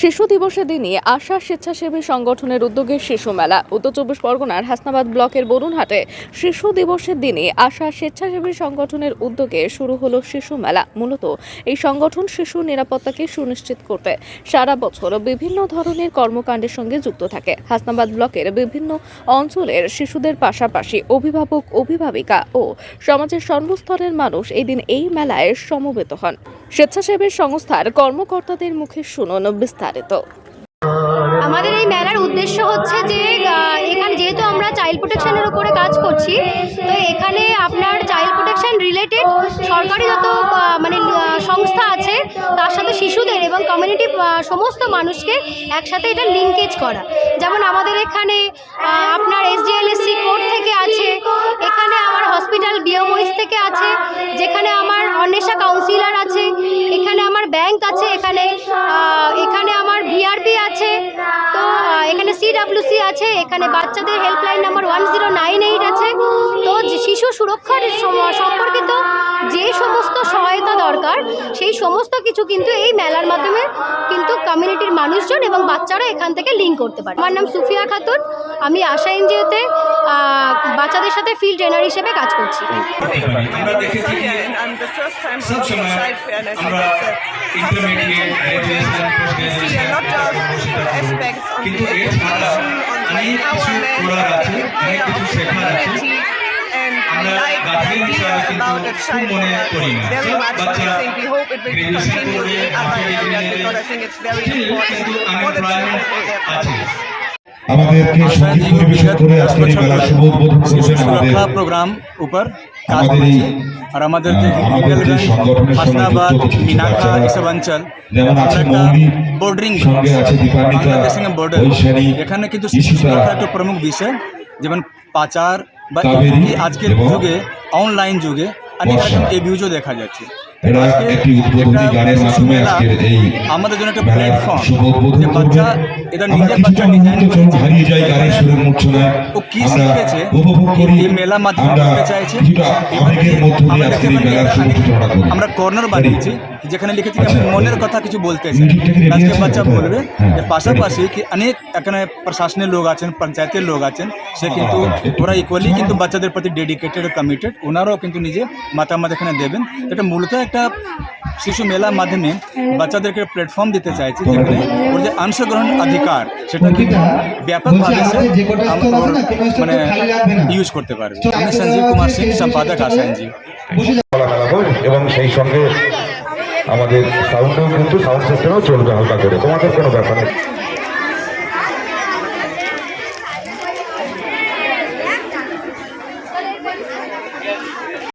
শিশু দিবসের দিনে আশা স্বেচ্ছাসেবী সংগঠনের উদ্যোগে শিশু মেলা। উত্তর চব্বিশ পরগনার হাসনাবাদ ব্লকের বরুণহাটে শিশু দিবসের দিনে আশা স্বেচ্ছাসেবী সংগঠনের উদ্যোগে শুরু হলো শিশু মেলা। মূলত এই সংগঠন শিশু নিরাপত্তাকে সুনিশ্চিত করতে সারা বছর বিভিন্ন ধরনের কর্মকাণ্ডের সঙ্গে যুক্ত থাকে। হাসনাবাদ ব্লকের বিভিন্ন অঞ্চলের শিশুদের পাশাপাশি অভিভাবক, অভিভাবিকা ও সমাজের সর্বস্তরের মানুষ এই দিন এই মেলায় সমবেত হন। স্বেচ্ছাসেবী সংস্থার কর্মকর্তাদের মুখে শুনুন বিস্তারিত। আমাদের এই মেলার উদ্দেশ্য হচ্ছে যে এখানে যেহেতু আমরা চাইল্ড প্রোটেকশনের উপরে কাজ করছি, তো এখানে আপনার চাইল্ড প্রোটেকশন রিলেটেড সরকারি যত মানে সংস্থা আছে, তার সাথে শিশুদের এবং কমিউনিটি সমস্ত মানুষকে একসাথে এটা লিঙ্কেজ করা। যেমন আমাদের এখানে আপনার এসডিএলএসসি কোর্ট থেকে আছে, এখানে আমার হসপিটাল বিওমইস থেকে আছে, যেখানে আমার অন্বেষা কাউন্সিলর আছে এখানে। এখানে আমার ভিআরপি আছে। তো এখানে সিডাব্লিউসি আছে। এখানে বাচ্চাদের helpline number one zero nine eight আছে। তো শিশু সুরক্ষার সম- সম্পর্কিত যে সমস্ত দরকার সেই সমস্ত কিছু কিন্তু এই মেলার মাধ্যমে কিন্তু কমিউনিটির মানুষজন এবং বাচ্চারা এখান থেকে লিঙ্ক করতে পারে। আমার নাম সুফিয়া খাতুন। আমি আশা এনজিওতে বাচ্চাদের সাথে ফিল্ড ট্রেনার হিসেবে কাজ করছি। কিন্তু the এছাড়া অনেক কিছু করার আছে অনেক কিছু শেখার আছে। আমরা we like the idea হিসাবে কিন্তু about the খুব মনে করি না। Very much but বাচ্চারা I think we hope it will graduation continue in other master degree areas নেবে because I think it's very important কিন্তু for the আনএমপ্লয়মেন্ট আছে। আমাদেরকে সংগীত পরিবেশন করে আজকের এই মেলা শুভ উদ্বোধন শিশু করবেন আমাদের প্রোগ্রাম উপর কাজ আমাদের এই আর আমাদের যে আমাদের যে সংগঠনের সঙ্গে হাসনাবাদ মিনাখা এসব অঞ্চল যেমন আছে মৌলি বর্ডারিং সঙ্গে আছে দীপান্বিতা বর্ডার এখানে কিন্তু শিশু সুরক্ষা একটা প্রমুখ বিষয় যেমন পাচার বা আজকের যুগে অনলাইন যুগে অনেক। রকম এভিউজও দেখা যাচ্ছে আজকে একটা আমাদের জন্য একটা প্ল্যাটফর্ম যে বাচ্চা। এটা নিজের বাচ্চা ডিজাইন মুহূর্ত হারিয়ে যাই গানের সুরের মূর্ছনায় ও কি শিখেছে? উপভোগ করি এই মেলা মাধ্যমে করতে চাইছে? আবেগের মধ্য দিয়ে আমরা আজকের এই দেখতে মেলার সূচনা করি। আমরা কর্নার বানিয়েছি যেখানে লিখেছি আচ্ছা, আমি মনের কথা কিছু বলতে চাই। আজকে বাচ্চা হ্যাঁ, বলবে হ্যাঁ, এর পাশাপাশি কি অনেক এখানে প্রশাসনের লোক আছেন পঞ্চায়েতের লোক আছেন সে কিন্তু ওরা ইকুয়ালি কিন্তু বাচ্চাদের প্রতি ডেডিকেটেড কমিটেড ওনারাও কিন্তু নিজে মতামত এখানে দেবেন। এটা মূলত একটা শিশু মেলার মাধ্যমে বাচ্চাদেরকে প্ল্যাটফর্ম দিতে চাইছি যেখানে ওর যে অংশগ্রহণ অধিকার, সেটা কিন্তু ব্যাপকভাবে মানে ইউজ করতে পারবে? আমি সঞ্জীব কুমার সিং, সম্পাদক আশা এবং সেই সঙ্গে আমাদের সাউন্ডেও কিন্তু সাউন্ড সিস্টেমও চলবে হালকা করে। তোমাদের কোনো ব্যাপার নেই।